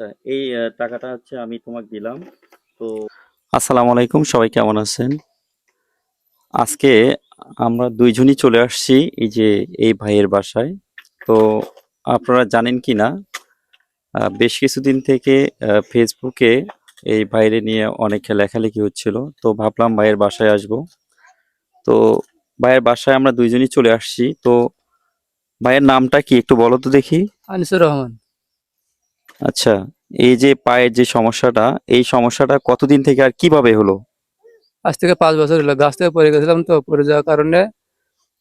আচ্ছা এই টাকাটা হচ্ছে আমি তোমাকে দিলাম। তো আসসালামু আলাইকুম সবাই কেমন আছেন? আজকে আমরা দুইজনই চলে আসছি এই যে এই ভাইয়ের বাসায়। তো আপনারা জানেন কি না বেশ কিছুদিন থেকে আহ, ফেসবুকে এই ভাইরে নিয়ে অনেক লেখালেখি হচ্ছিল। তো ভাবলাম ভাইয়ের বাসায় আসব। তো ভাইয়ের বাসায় আমরা দুইজনই চলে আসছি। তো ভাইয়ের নামটা কি একটু বলো তো দেখি। আনিসুর রহমান। আচ্ছা এই যে পায়ের যে সমস্যাটা এই সমস্যাটা কতদিন থেকে আর কীভাবে হলো? আজ থেকে পাঁচ বছর হলো। গাছ থেকে পড়ে গেছিলাম তো পড়ে যাওয়ার কারণে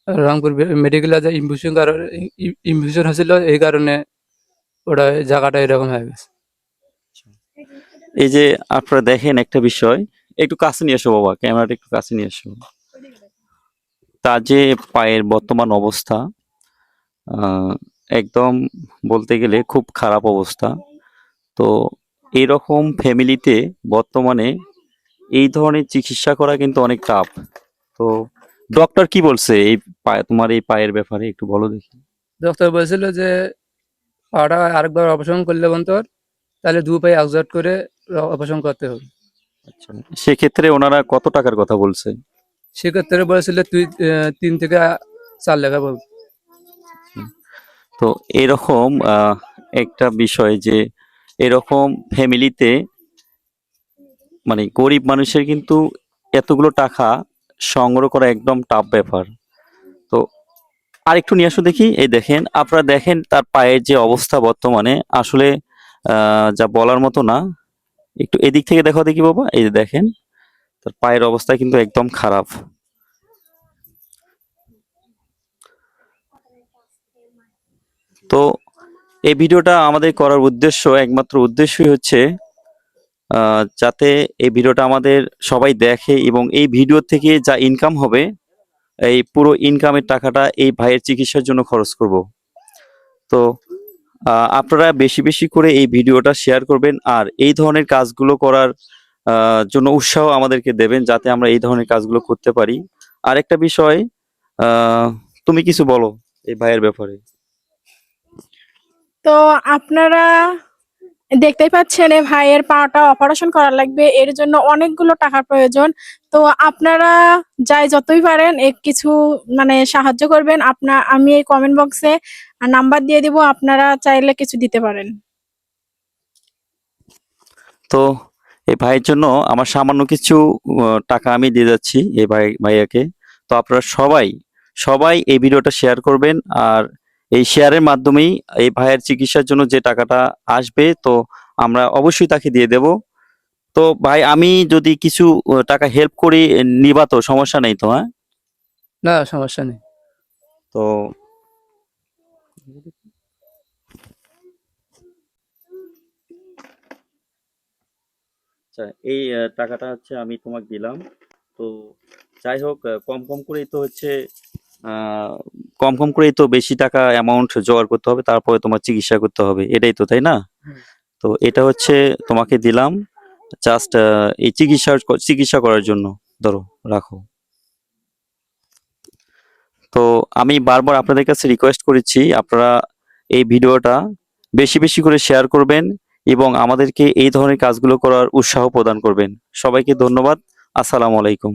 রংপুর মেডিকেলে যে ইনফেকশন কারণে ইনফেকশন হয়েছিল এই কারণে ওটা জায়গাটা এরকম হয়ে গেছে। এই যে আপনারা দেখেন একটা বিষয় একটু কাছে নিয়ে এসো বাবা ক্যামেরাটা একটু কাছে নিয়ে এসো তার যে পায়ের বর্তমান অবস্থা একদম বলতে গেলে খুব খারাপ অবস্থা। তো এরকম ফ্যামিলিতে বর্তমানে এই ধরনের চিকিৎসা করা কিন্তু অনেক টাফ। তো ডক্টর কি বলছে এই পায়ে তোমার এই পায়ের ব্যাপারে একটু বলো দেখি। ডক্টর বলছিল যে পাটা আরেকবার অপারেশন করলে বন্তর তাহলে দু পায়ে একজট করে অপারেশন করতে হবে। আচ্ছা সেক্ষেত্রে ওনারা কত টাকার কথা বলছে? সেক্ষেত্রে বলেছিল তুই তিন থেকে চার লেখা তো এরকম একটা বিষয় যে এরকম ফ্যামিলিতে মানে গরিব মানুষের কিন্তু এতগুলো টাকা সংগ্রহ করা একদম টাফ ব্যাপার। তো আর একটু নিয়ে আসো দেখি। এই দেখেন, আপনারা দেখেন তার পায়ের যে অবস্থা বর্তমানে। আসলে যা বলার মতো না। একটু এদিক থেকে দেখো দেখি বাবা। এই দেখেন, তার পায়ের অবস্থা কিন্তু একদম খারাপ। তো এই ভিডিওটা আমাদের করার উদ্দেশ্য, একমাত্র উদ্দেশ্যই হচ্ছে যাতে এই ভিডিওটা আমাদের সবাই দেখে এবং এই ভিডিও থেকে যা ইনকাম হবে, এই পুরো ইনকামের টাকাটা এই ভাইয়ের চিকিৎসার জন্য খরচ করব। তো আপনারা বেশি বেশি করে এই ভিডিওটা শেয়ার করবেন আর এই ধরনের কাজগুলো করার জন্য উৎসাহ আমাদেরকে দেবেন যাতে আমরা এই ধরনের কাজগুলো করতে পারি। আরেকটা বিষয় তুমি কিছু বলো এই ভাইয়ের ব্যাপারে। তো আপনারা দেখতেই পাচ্ছেন এই ভাইয়ের পাটা অপারেশন করা লাগবে। এর জন্য অনেকগুলো টাকার প্রয়োজন। তো আপনারা যাই যতই পারেন এক কিছু মানে সাহায্য করবেন। আপনার আমি এই কমেন্ট বক্সে নাম্বার দিয়ে দিব, আপনারা চাইলে কিছু দিতে পারেন। তো এই ভাইয়ের জন্য আমার সামান্য কিছু টাকা আমি দিয়ে যাচ্ছি এই ভাই, ভাইয়াকে। তো আপনারা সবাই সবাই এই ভিডিওটা শেয়ার করবেন। আর এই শেয়ারের মাধ্যমেই এই ভাইয়ের চিকিৎসার জন্য যে টাকাটা আসবে তো আমরা অবশ্যই তাকে দিয়ে দেব। তো ভাই আমি যদি কিছু টাকা হেল্প করি নিবা তো সমস্যা নেই তো হ্যাঁ? না সমস্যা নেই। তো আচ্ছা এই টাকাটা হচ্ছে আমি তোমাকে দিলাম। তো যাই হোক কম কম করেই তো হচ্ছে কম কম করেই তো বেশি টাকা অ্যামাউন্ট জোগাড় করতে হবে তারপরে তোমার চিকিৎসা করতে হবে এটাই তো তাই না? তো এটা হচ্ছে তোমাকে দিলাম জাস্ট এই চিকিৎসা চিকিৎসা করার জন্য ধরো রাখো। তো আমি বারবার আপনাদের কাছে রিকোয়েস্ট করেছি আপনারা এই ভিডিওটা বেশি বেশি করে শেয়ার করবেন এবং আমাদেরকে এই ধরনের কাজগুলো করার উৎসাহ প্রদান করবেন। সবাইকে ধন্যবাদ আসসালামু আলাইকুম।